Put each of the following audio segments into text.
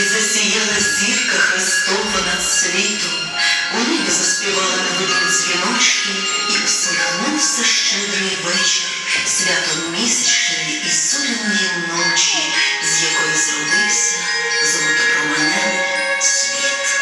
і засіяла зірка Христова над світом. У небі заспівали невидимі дзвіночки, і усміхнувся щедрий вечір, свято місячної і зоряної ночі, з якої зродився золотопроменений світ.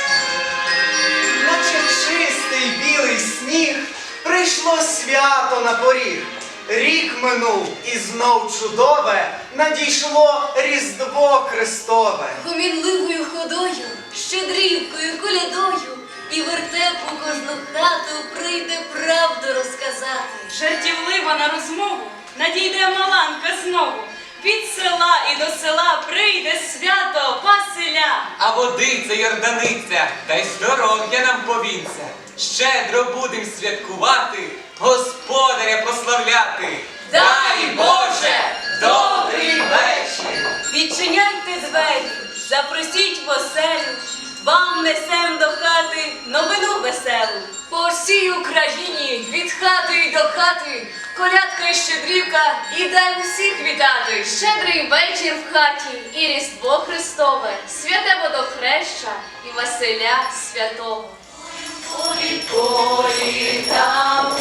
Наче чистий білий сніг, прийшло свято на поріг. Рік минув, і знов чудове надійшло Різдво Христове. Гомінливою ходою, щедрівкою, колядою, і вертеп у кожну хату прийде правду розказати. Жартівлива на розмову надійде маланка знову. Від села і до села прийде свято Василя. А водиця Йорданиця, та й здоров'я нам повінця. Щедро будем святкувати, господаря прославляти. Дай Боже, добрий вечір! Відчиняйте двері, запросіть в оселю, вам несем до хати новину веселу. По всій Україні від хати й до хати, колядка і щедрівка, і дай усіх вітати. Щедрий вечір в хаті і Різдво Христове, святе водохреща і Василя Святого. Полі, полі, там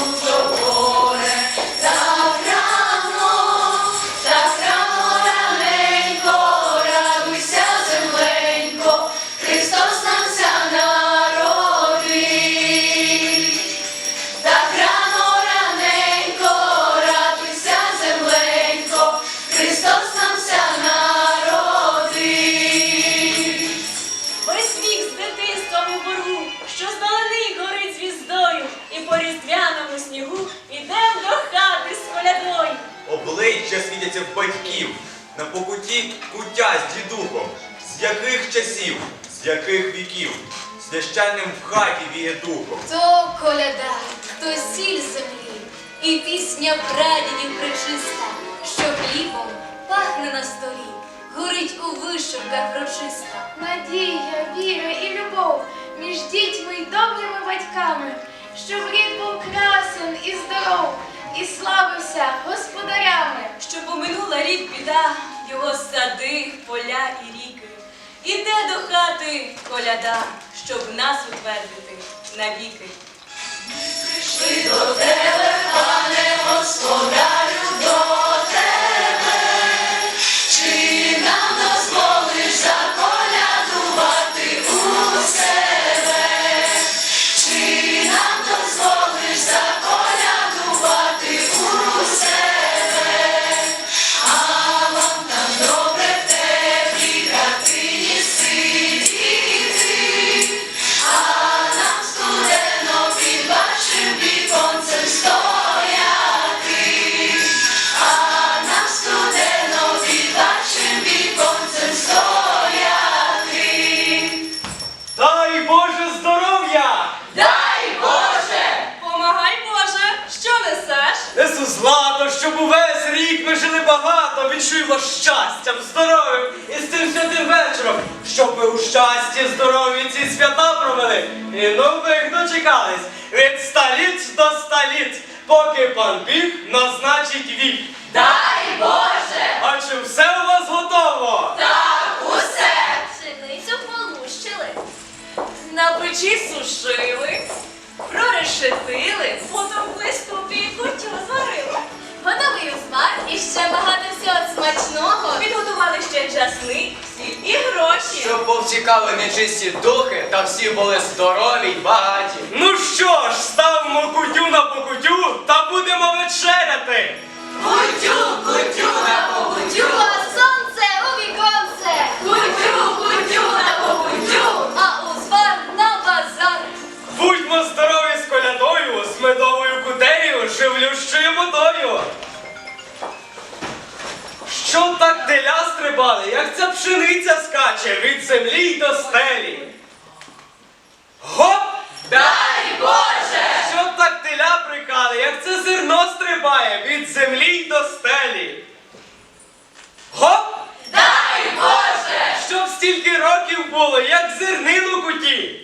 Обличчя батьків, на покуті куття з дідухом. З яких часів, з яких віків, священним в хаті віє духом. Хто коляда, хто сіль землі, і пісня прадідів причиста, що хлібом пахне на столі, горить у вишивках врочиста. Надія, віра і любов між дітьми й добрими батьками, щоб рід був красен і здоров, і славився господарями. Що поминула рік біда, його сади, поля і ріки. Іде до хати коляда, щоб нас утвердити навіки. Прийшли до тебе, пане господарю, до багато, відчуємо щастям, здоров'ям і з цим святим вечором, щоб ми у щасті, здоров'ї ці свята провели і нових дочекались від століць до століць, поки пан Біг назначить вік. Дай Боже! А чи все у вас готово? Так, усе! Пшеницю полущили. На печі сушили, прорешетили, потім в листопі кутю зварили. Готовий узвар і ще багато всього смачного. Підготували ще часник, сіль і гроші. Щоб повтікали нечисті духи, та всі були здорові й багаті. Ну що ж, ставимо кутю на покутю та будемо вечеряти. Кутю, кутю на покутю, а сонце у віконце. Кутю, кутю на покутю, а узвар на базар. Будьмо здорові з колядою, з медовою кутею, живлющою водою. Що так теля стрибали, як ця пшениця скаче від землі й до стелі? Гоп! Дай Боже! Що так теля прикали, як це зерно стрибає від землі й до стелі? Гоп! Дай Боже! Щоб стільки років було, як зернин у куті.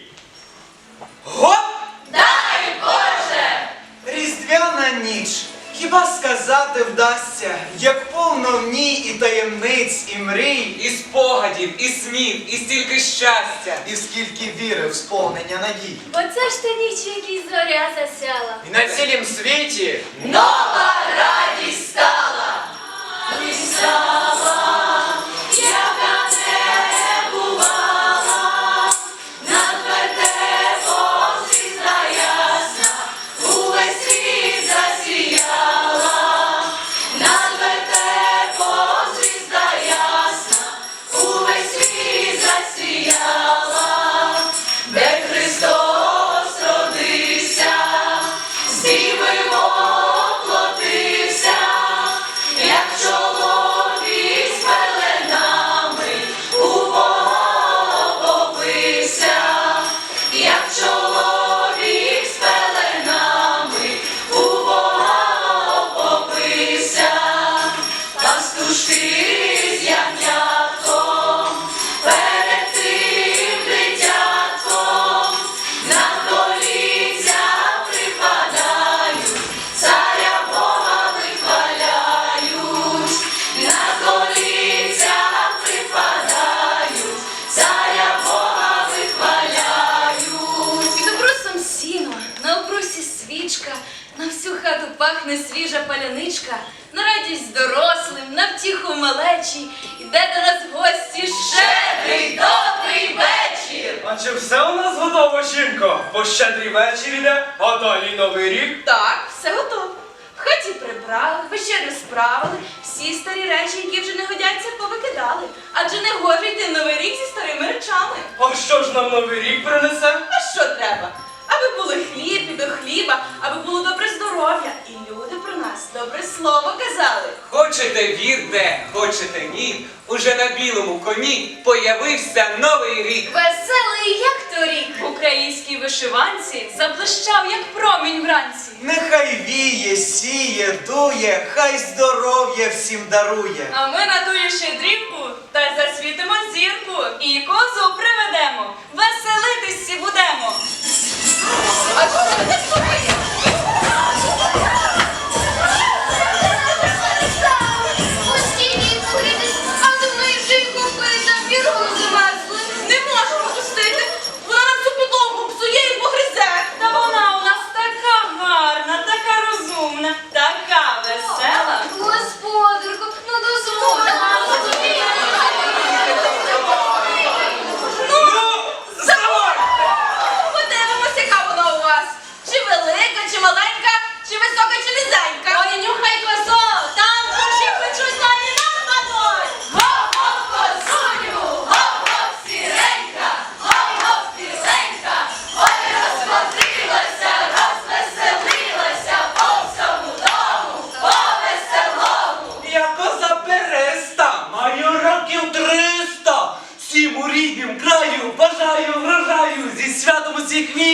Гоп! Дай Боже! Різдвяна ніч. Хіба сказати вдасться, як повно в ній і таємниць, і мрій, І спогадів, і снів, і стільки щастя. і скільки віри в сповнення надій. Оце ж та ніч, якій зоря засяла. І на цілім світі Нова радість стала. Малечі, іде до нас в гості щедрий добрий вечір. А чи все у нас готово, жінко? Бо щедрий вечір іде, а далі новий рік. Так, все готово. В хаті прибрали, вечерю справили, всі старі речі, які вже не годяться, повикидали. Адже не гоже йти новий рік зі старими речами. А що ж нам новий рік принесе? А що треба? Аби були хліб і до хліба, аби було добре здоров'я, нас добре слово казали. Хочете вірте, хочете ні. Уже на білому коні появився новий рік. Веселий, як торік. В українській вишиванці заблищав, як промінь вранці. нехай віє, сіє, дує, хай здоров'я всім дарує. А ми на тую щедрівку та засвітимо зірку і козу приведемо. Веселитись всі будемо. А ви не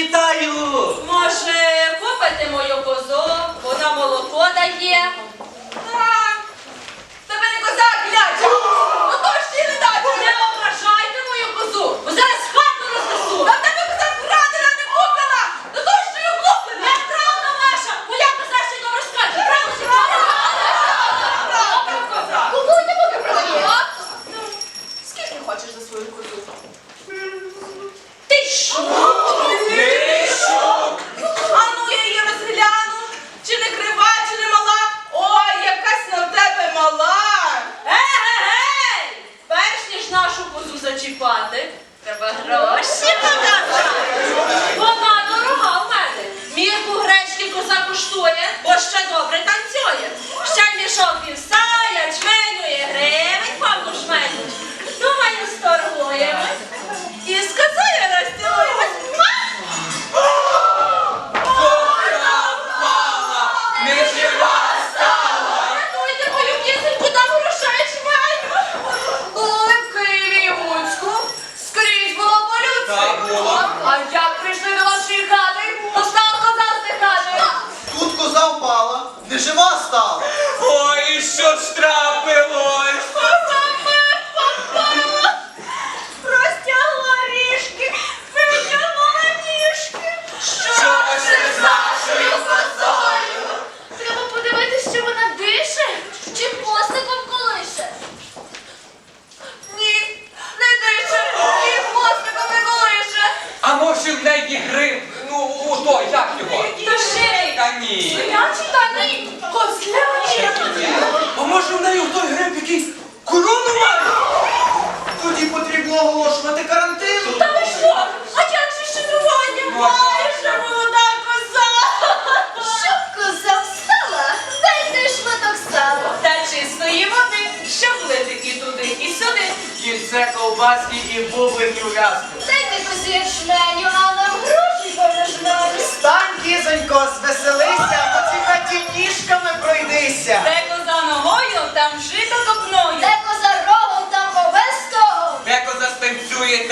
вітаю. Може, купите мою козу, вона молоко дає.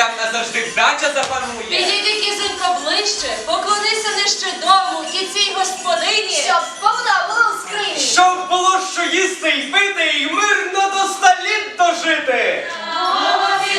Там назавжди вдача запанує. Підійди кізонько ближче, поклонися нижче дому і цій господині. Щоб сповна було в скрині. Щоб було що їсти й пити, і мирно до ста літ дожити. Ой,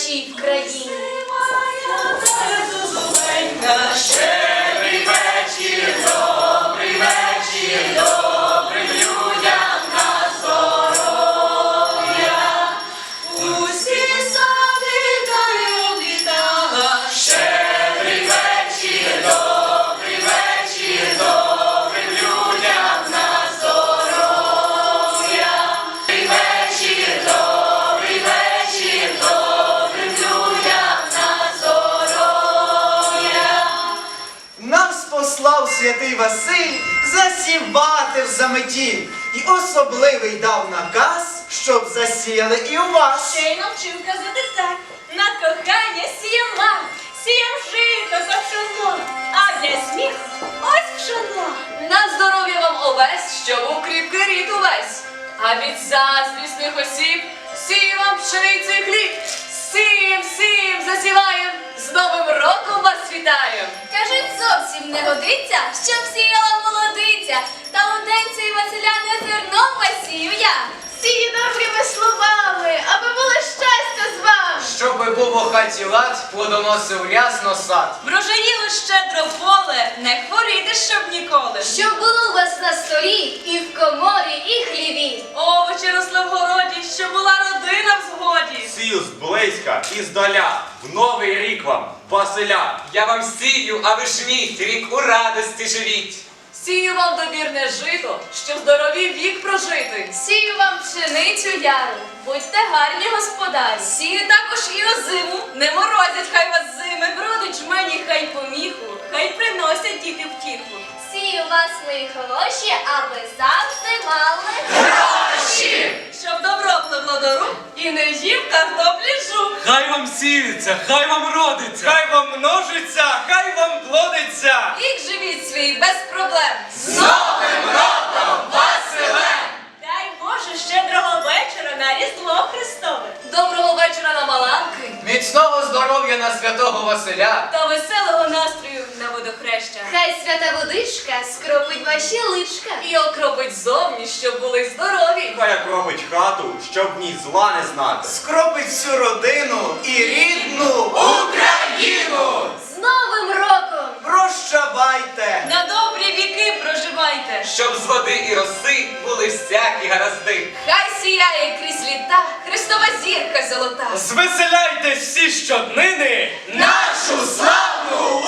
нашій країні. Святий Василь засівати в заметі, і особливий дав наказ, щоб засіяли і у вас. Ще й навчив казати так. На кохання сіям мам, сіям жито копшоно, а для сміху ось пшоно. На здоров'я вам овес, щоб був кріпкий рід увесь. А від заздрісних осіб сіє вам пшеницю і хліб. Сієм, сієм, засіваєм, з Новим роком вас вітаєм. Кажуть, зовсім не годиться, щоб сіяла молодиця, та у день цей Василя не зерно посію я. Сію добрими словами, аби було щастя з вами. Щоби був у хаті лад, плодоносив рясно сад. Врожаїло щедро поле, не хворіти, щоб ніколи. Щоб було Сію зблизька і здаля, в новий рік вам, Василя. Я вам сію, а ви жніть, рік у радості живіть. Сію вам добірне жито, щоб здорові вік прожити. Сію вам пшеницю яру, будьте гарні господарі. Сію також і озиму, не морозять хай вас зими. Бродить жмені хай поміху, хай приносять діти втіху. Сію вас, мої хороші, аби завжди мали. Щоб добро пливло до рук і не їв картоплі жук. Хай вам сіється, хай вам родиться, хай вам множиться, хай вам плодиться. Вік живіть свій без проблем. Дай Боже щедрого вечора на Різдво Христове. Доброго вечора на Маланки. Міцного здоров'я на святого Василя. Та веселого настрою на водохреща. Хай свята водичка скропить ваші личка. І окропить зовні, щоб були здорові. Хай окропить хату, щоб ні зла не знати. Скропить всю родину і рідну Україну! З Новим роком! Прощавайте! На добрі віки проживайте. Щоб з води і роси були всякі гаразди. Хай сіяє крізь літа Христова зірка золота. Звеселяйте всі щоднини нашу славну